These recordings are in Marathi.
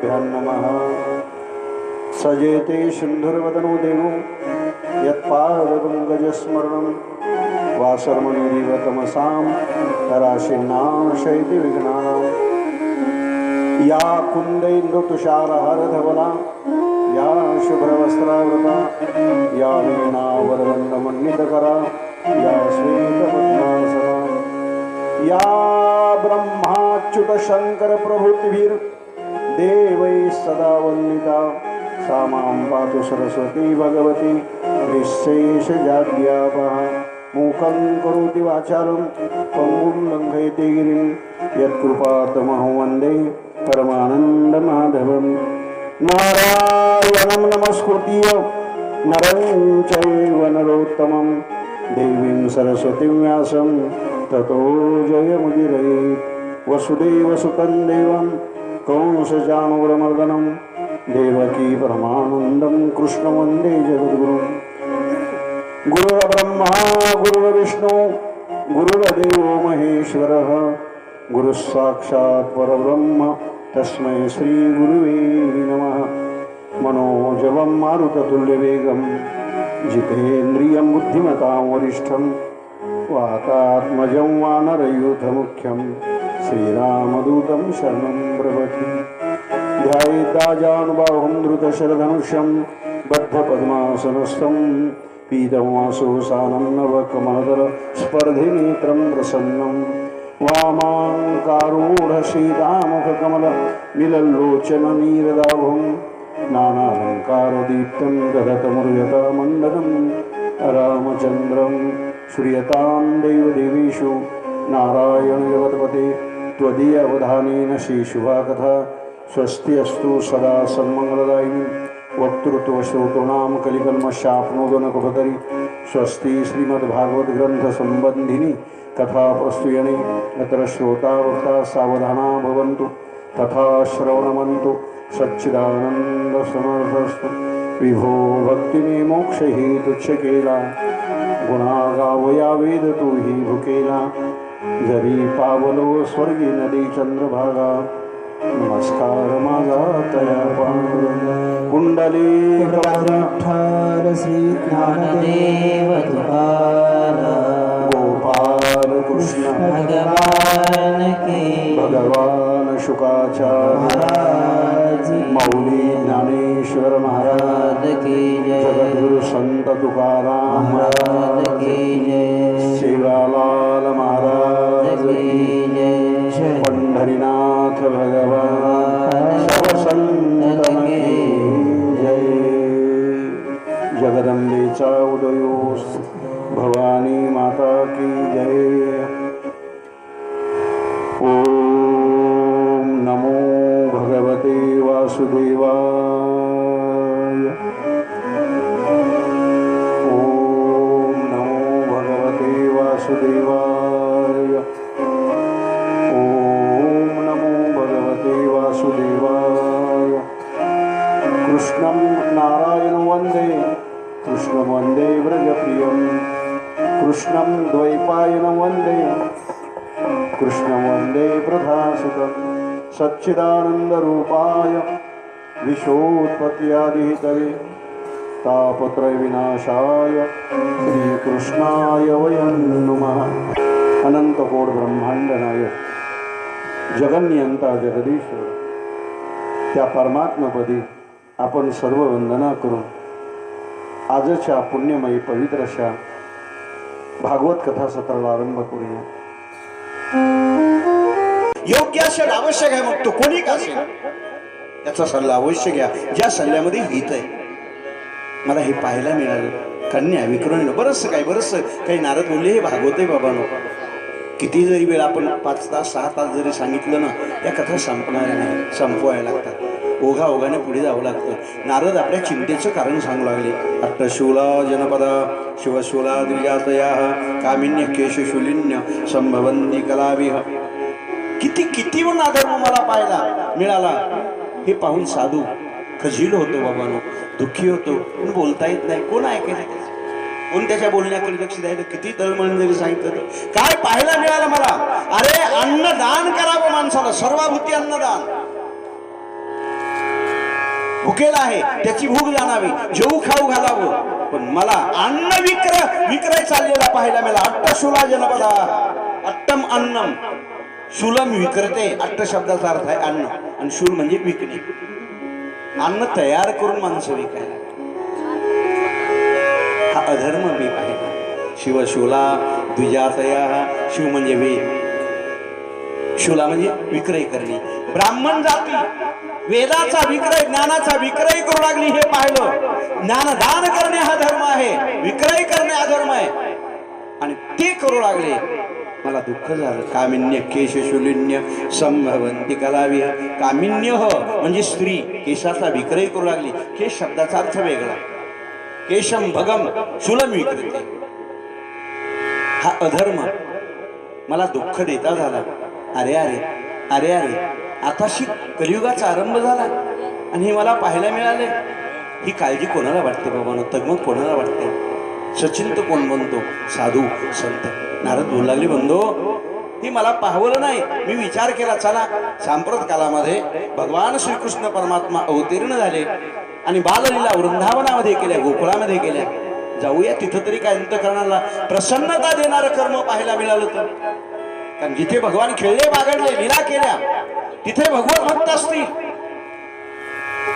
पितृभ्यां नमः सजेते सिन्धुर्वदनो देवो यत्पादकं गजस्मरणं वासर्मणिरिव तमसां तराशिन्नाशयति विघ्नानाम् या कुन्दैन्दुतुषारहरधवला या शुभ्रवस्त्रावृता या वीणावरदण्डमण्डितकरा या श्वेतपद्मासना या ब्रह्माच्युतशङ्करप्रभृतिभिर् देवैः सदा वन्दिता सा मां पातु सरस्वती भगवती। निःशेषजाड्यापः मूकं करोति वाचालं पङ्गुं लङ्घयति गिरिं यत्कृपातमहं वन्दे परमानन्दमाधवं नारायणं नमस्कृत्य नरं चैव नरोत्तमं देवीं सरस्वतीं व्यासं ततो जयमुदिरयेत् वसुदेवसुतं देवं कंसचाणूरमर्दनं देवकी परमानन्दं कृष्णवन्दे जगद्गुरुम् गुरुर्ब्रह्मा गुरुर्विष्णु गुरुर्देवो महेश्वरः। गुरुः साक्षात् परब्रह्म तस्मै श्रीगुरुवे नमः। मनोजवं मारुततुल्यवेगं जितेन्द्रियं बुद्धिमतां वरिष्ठं वातात्मजं वानरयूथमुख्यम् श्रीरामदूतं शरणं प्रभति ध्यायेताजानुबाहुं धृतशरधनुष्यं बद्धपद्मासनस्थं पीतमासोसानं नवकमलदलस्पर्धिनेत्रं प्रसन्नं। वामाङ्कारूढशीतामुखकमलमिलल्लोचननीरदाभुं नानालङ्कारदीप्तं दधतमुर्यतमण्डनं रामचन्द्रं श्रूयतां देवदेवीषु नारायणजगत्पते त्वदीयवधानेन श्रीशुभा कथा स्वस्ति अस्तु सदा सन्मङ्गलदायिनी। वक्तृत्वश्रोतॄणां कलिकल्मषाप्नोदनकुपतरि स्वस्ति श्रीमद्भागवद्ग्रन्थसम्बन्धिनी कथा प्रस्तुयणे अत्र श्रोता वक्ता सावधाना भवन्तु। तथा श्रवणमन्तु। सच्चिदानन्दसमर्थस्तु। विभो भक्तिने मोक्षैः तुच्छकेला। गुणा गावया वेद तू ही भुकेला। जरी पावलो स्वर्गी नदी चंद्रभागा नमस्कार माझा तया. कुंडली विठ्ठल श्री ज्ञानदेव गोपाल कृष्ण. भगवान की. भगवान शुकाचार्य. मौली ज्ञानेश्वर महाराज. की जय. संत तुकाराम. महाराज की जगदंबेचा उदयोस। भवानी माता की जय। ओम नमो भगवते वासुदेवाय। सच्चिदानन्दरूपाय विशोत्पत्त्यादिहितवे तापत्रयविनाशाय श्रीकृष्णाय वयं नुमः। अनंतकोट ब्रह्मांड जगन्यंता जगदीश्वर। त्या परमात्मपदी आपण सर्व वंदना करून आजच्या पुण्यमयी पवित्रशा भागवत कथा सत्राला आरंभ करूया। योग्य असेल आवश्यक आहे मग तो कोणी का असेल? याचा सल्ला अवश्य घ्या. ज्या सल्ल्यामध्ये हित आहे. मला हे पाहायला मिळालं. कन्या विक्रमीनं बरंचसं काय बरंचसं काही नारद बोलले हे भागवत आहे बाबानो किती जरी वेळ आपण पाच तास सहा तास जरी सांगितलं ना या कथा संपणाऱ्या नाही संपवायला लागतात. ओघा ओघाने पुढे जावं लागतं. नारद आपल्या चिंतेचं कारण सांगू लागले. अट्टशूला जनपदा शिवशूला द्विजातया कामिन्य केशशूलिन्य संभवंती कलाविह. किती किती अधर्म मला पाहायला मिळाला? हे पाहून साधू खजील होतो बाबानो दुःखी होतो. पण बोलता येत नाही. कोण ऐकायचं कोण त्याच्या बोलण्याकडे लक्ष द्यायला? किती तळमळ सांगितलं काय पाहायला मिळालं मला? अरे अन्नदान करावं माणसाला. सर्वाभूती अन्नदान भुकेला आहे. त्याची भूक जाणावी. जेऊ खाऊ घालावं. पण मला अन्न विक्र विक्रय चाललेला पाहायला मिळाला. अट्ट सुला जनपदा अट्टम अन्नम. शुलम विक्रते अट्ट शब्दाचा अर्थ आहे अन्न. आणि शूल म्हणजे विकणे. अन्न तयार करून माणसं विकायला हा अधर्म मी पाहिला. शिवशूला द्विजातया शिव म्हणजे वेद शुला म्हणजे विक्रय करणे. ब्राह्मण जाती वेदाचा विक्रय ज्ञानाचा विक्रय करू लागली हे पाहिलं. ज्ञानदान करणे हा धर्म आहे विक्रय करणे हा धर्म आहे. आणि ते करू लागले. मला दुःख झालं. कामिन्य केशशूलिन्य संभवंती कलाविह. कामिन्य ह म्हणजे स्त्री. केशाचा विक्रय करू लागली. केश शब्दाचा अर्थ वेगळा. केशम भगम शुलम विक्रेते हा अधर्म मला दुःख देता झाला. अरे अरे अरे अरे आताशी कलियुगाचा आरंभ झाला. आणि हे मला पाहायला मिळाले. ही काळजी कोणाला वाटते बाबांनो तगमग कोणाला वाटते? सचिंत कोण बनतो साधू संत. नारद बोलू लागले बंधू ही मला पाहवलं नाही. मी विचार केला चला. सांप्रत कालामध्ये भगवान श्रीकृष्ण परमात्मा अवतीर्ण झाले आणि बाललीला वृंदावनामध्ये केल्या गोकुळामध्ये केल्या. जाऊया तिथं तरी काय अंतकरणाला प्रसन्नता देणारं कर्म पाहायला मिळालं तर. कारण जिथे भगवान खेळले बागडले लिला केल्या तिथे भगवत भक्त असतील.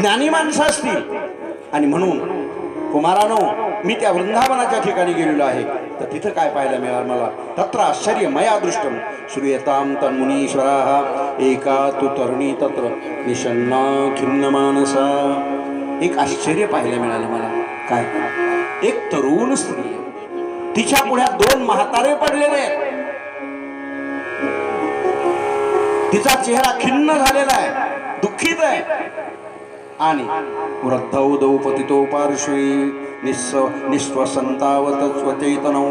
ज्ञानी माणसं असतील. आणि म्हणून कुमारानो मी त्या वृंदावनाच्या ठिकाणी गेलेलो आहे. तर तिथं काय पाहायला मिळालं मला? तत्र आश्चर्य मया दृष्टम श्रूयताम तन्मुनीश्वरा एका तु तरुणी तत्र निषन्ना खिन्न मानसा एक आश्चर्य पाहायला मिळालं मला. काय? एक तरुण स्त्री. तिच्या पुढ्यात दोन म्हातारे पडलेले आहेत. तिचा चेहरा खिन्न झालेला आहे दुःखीत आहे. आणि वृद्धौ दौ तो पार्श्वी निस्स निःस्वसन्तावत स्वचैतनौ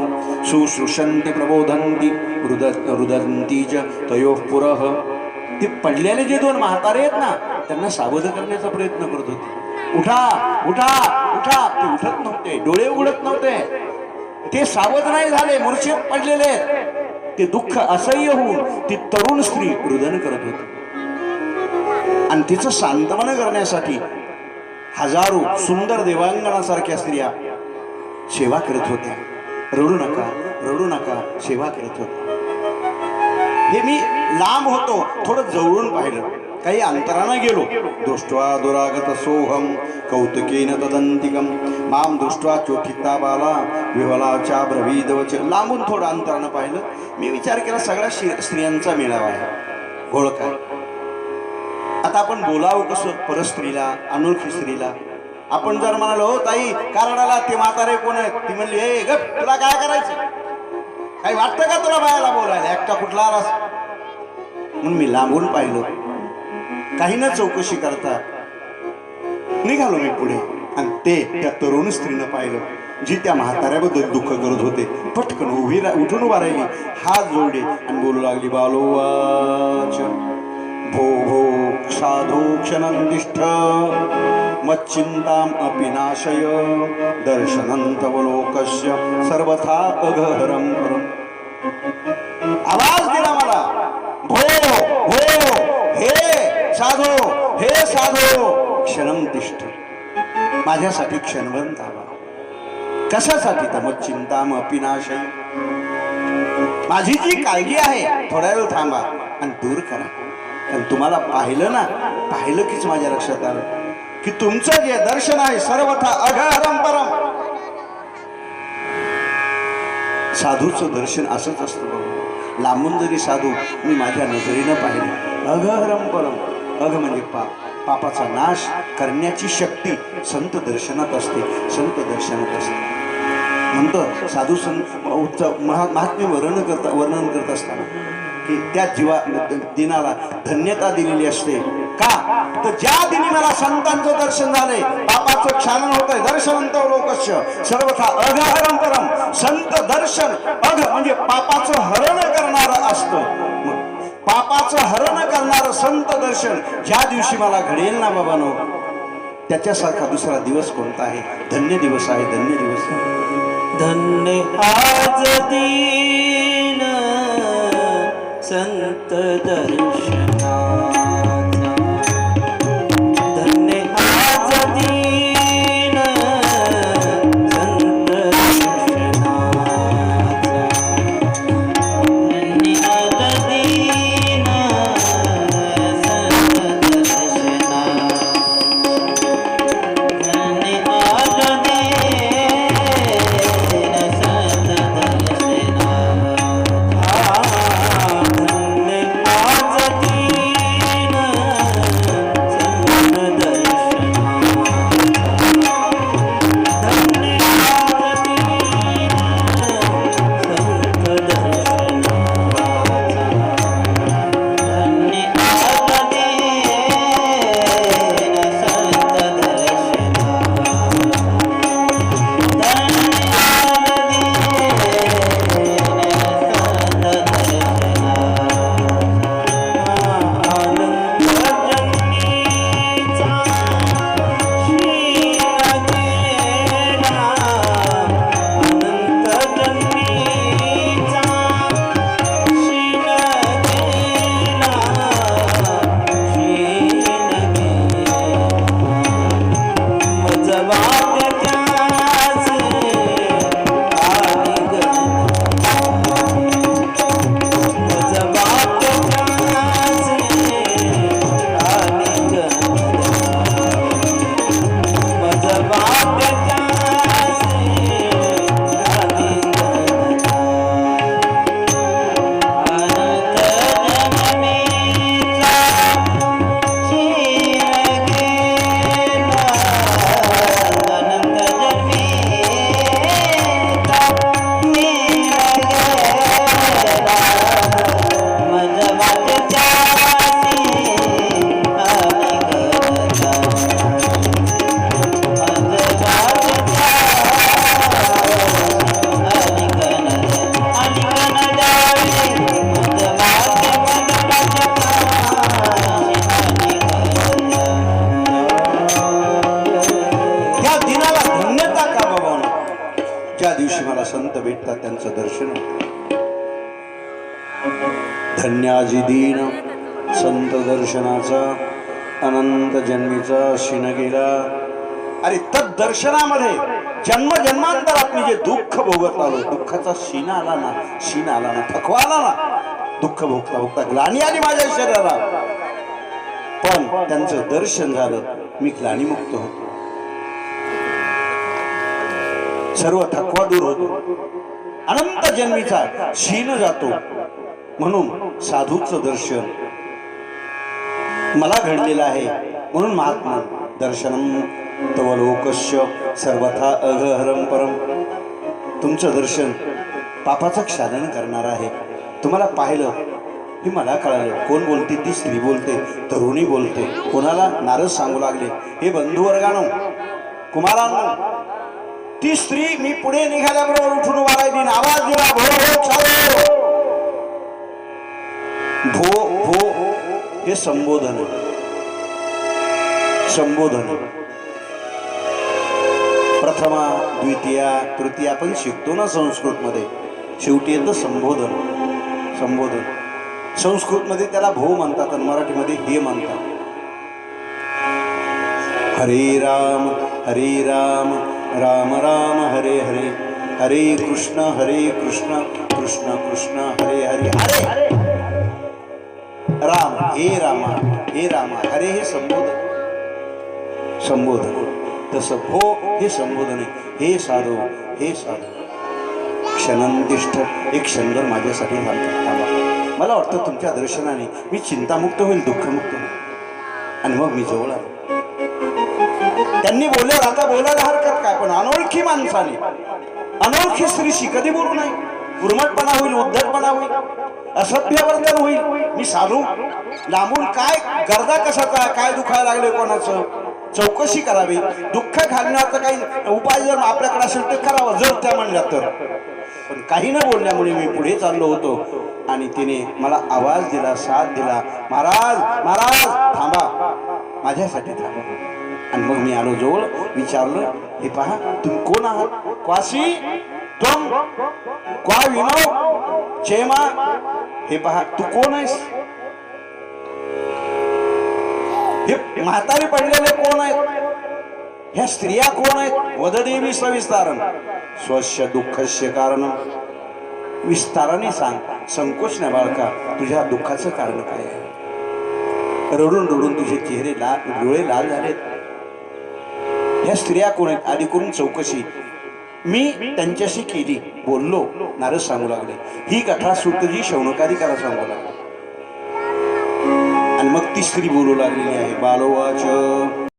शुश्रूषन्ति प्रबोधन्ति रुद रुदन्ती च तयोः पुरः। ते पडलेले जे दोन म्हातारे आहेत ना त्यांना सावध करण्याचा प्रयत्न करत होते. उठा उठा उठा. ते उठत नव्हते डोळे उघडत नव्हते. ते सावध नाही झाले मूर्छेत पडलेले ते दुःख असह्य होऊन ती तरुण स्त्री रुदन करत होती. आणि तिचं सांत्वन करण्यासाठी हजारो सुंदर देवांगणासारख्या स्त्रिया सेवा करत होत्या. रडू नका रडू नका सेवा करत होत्या. हे मी लांब होतो थोडं जवळून पाहिलं. काही अंतरानं गेलो. दृष्ट्वा दुरागत सोहम कौतुकेन तदंतिकम माम दृष्ट्वा चोठिता बाला विवलाच्या ब्रवीदवच लांबून थोडं अंतरानं पाहिलं. मी विचार केला सगळ्या श्री- स्त्रियांचा मेळावा आहे. घोळका. आता आपण बोलावं कसं? परस्त्रीला अनोळखी स्त्रीला. आपण जर म्हणालो हो ताई कारणाला ते म्हातारे कोण आहेत? ती म्हणली हे ग तुला काय करायचं? काही वाटतं का तुला बायाला बोलायला? एकटा कुठला आलास? म्हणून मी लांबून पाहिलो. काही ना चौकशी करता निघालो मी पुढे. आणि ते त्या तरुण स्त्रीनं पाहिलं जी त्या म्हाताऱ्याबद्दल दुःख करत होते. पटकन उभी रा उठून उभा राहिली. हात जोडले आणि बोलू लागली बालोवाच. भो भो साधू क्षणंदिष्ठ मच्चिंताम अपि नाशय दर्शनंतवलोकस्य सर्वथा अघहरम परम आवाज दिला मला। भो भो हे साधो हे साधो क्षणम तिष्ठ। माझ्यासाठी क्षणभर थांबा कशासाठी तर मग चिंताम अपिनाशय माझी जी काळजी आहे थोड्या वेळ थांबा आणि दूर करा। कारण तुम्हाला पाहिलं ना पाहिलं कीच माझ्या लक्षात आलं. की तुमचं जे दर्शन आहे सर्वथा अघारम परम. साधूचं दर्शन असंच असतं लांबून जरी साधू मी माझ्या नजरेनं पाहिले. अघहरम परम. अघ म्हणजे पाप पापाचा नाश करण्याची शक्ती संत दर्शनात असते संत दर्शनात असते. म्हणतो साधू संत उत्सव महा महात्म्य वर्णन करता वर्णन करत असताना की त्या जीवा दिनाला धन्यता दिलेली असते. का? तर ज्या दिनी मला संतांचं दर्शन झालंय पापाचं क्षालन होतंय दर्शनंत लोकस्य सर्वथा अघहरम परम संत दर्शन अघ म्हणजे पापाचं हरण करणारं असतं. पापाचं हरण करणारं संत दर्शन ज्या दिवशी मला घडेल ना बाबानो? त्याच्यासारखा दुसरा दिवस कोणता आहे? धन्य दिवस आहे धन्य दिवस आहे. धन्य आज दीन संत दर्शना। अनंत दर्शनाचा अनंत जन्मीचा शिन गेला अरे तद दर्शनामध्ये जन्म जन्मांतरात मी जे दुःख भोगत आलो दुःखाचा शीन आला ना शीन आला ना थकवा आला ना दुःख भोगता भोगता ग्लानी आली माझ्या शरीराला. पण त्यांचं दर्शन झालं मी ग्लानीमुक्त होतो. सर्व थकवा दूर होतो. अनंत जन्मीचा शीन जातो. म्हणून साधूचं दर्शन मला घडलेलं आहे. म्हणून महात्मा दर्शनम तव लोकस्य सर्वथा अघहरम परम तुमचं दर्शन पापाचं क्षालन करणार आहे. तुम्हाला पाहिलं हे मला कळालं. कोण बोलते? ती स्त्री बोलते तरुणी बोलते. कोणाला नारद सांगू लागले? हे बंधुवर्गानो कुमारांनो ती स्त्री मी पुढे निघाल्याबरोबर उठून उभा राहिली. आवाज दिला भो भो चालो. भो भो हे संबोधन आहे. संबोधन प्रथमा द्वितीया तृतीया आपण शिकतो ना संस्कृतमध्ये. शेवटी येतं संबोधन. संबोधन. संस्कृतमध्ये त्याला भो म्हणतात आणि मराठीमध्ये हे म्हणतात. हरे राम हरे राम राम राम हरे हरे. हरे कृष्ण हरे कृष्ण कृष्ण कृष्ण हरे हरे. हरे! राम हे रामा हे रामा हरे हे संबोधन. संबोधन. तसं भो हे संबोधन आहे. हे साधू हे साधू. क्षणंतिष्ठ एक क्षणभर माझ्यासाठी थांबता मला वाटतं तुमच्या दर्शनाने मी चिंतामुक्त होईल दुःखमुक्त होईल. आणि मग मी जवळ आलो. त्यांनी बोलल्यावर आता बोलायला हरकत काय? पण अनोळखी माणसाने अनोळखी स्त्रीशी कधी बोलू नाही उर्मटपणा होईल उद्धटपणा होईल असभ्य वर्तन होईल. मी साधू. लांबून काय गर्दा कशाचा काय दुखायला लागले कोणाचं? चौकशी करावी. दुःख घालण्याचा काही उपाय जर आपल्याकडे असेल तर करावा जर त्या म्हणल्या तर. पण काही न बोलल्यामुळे मी पुढे चाललो होतो आणि तिने मला आवाज दिला साथ दिला. महाराज महाराज थांबा. माझ्यासाठी थांबा. आणि मग मी आलो जवळ विचारलं हे पहा तुम्ही कोण आहात? क्वासी त्वम क्वा विनो चेमा हे पहा तू कोण आहेस हे म्हातारी पडलेले कोण आहेत ह्या स्त्रिया कोण आहेत वददेवी सविस्तारण स्वस्य दुःखस्य कारण विस्ताराने सांग संकोच नाही बाळका तुझ्या दुःखाचं कारण काय आहे रडून रडून तुझे चेहरे लाल डोळे लाल झालेत ह्या स्त्रिया कोण आहेत आधी करून चौकशी मी त्यांच्याशी केली. बोललो. नारद सांगू लागले. ही कथा सुतजी शौनकारिकाला सांगू लागले. आणि मग ती स्त्री बोलू लागलेली आहे बालोवाच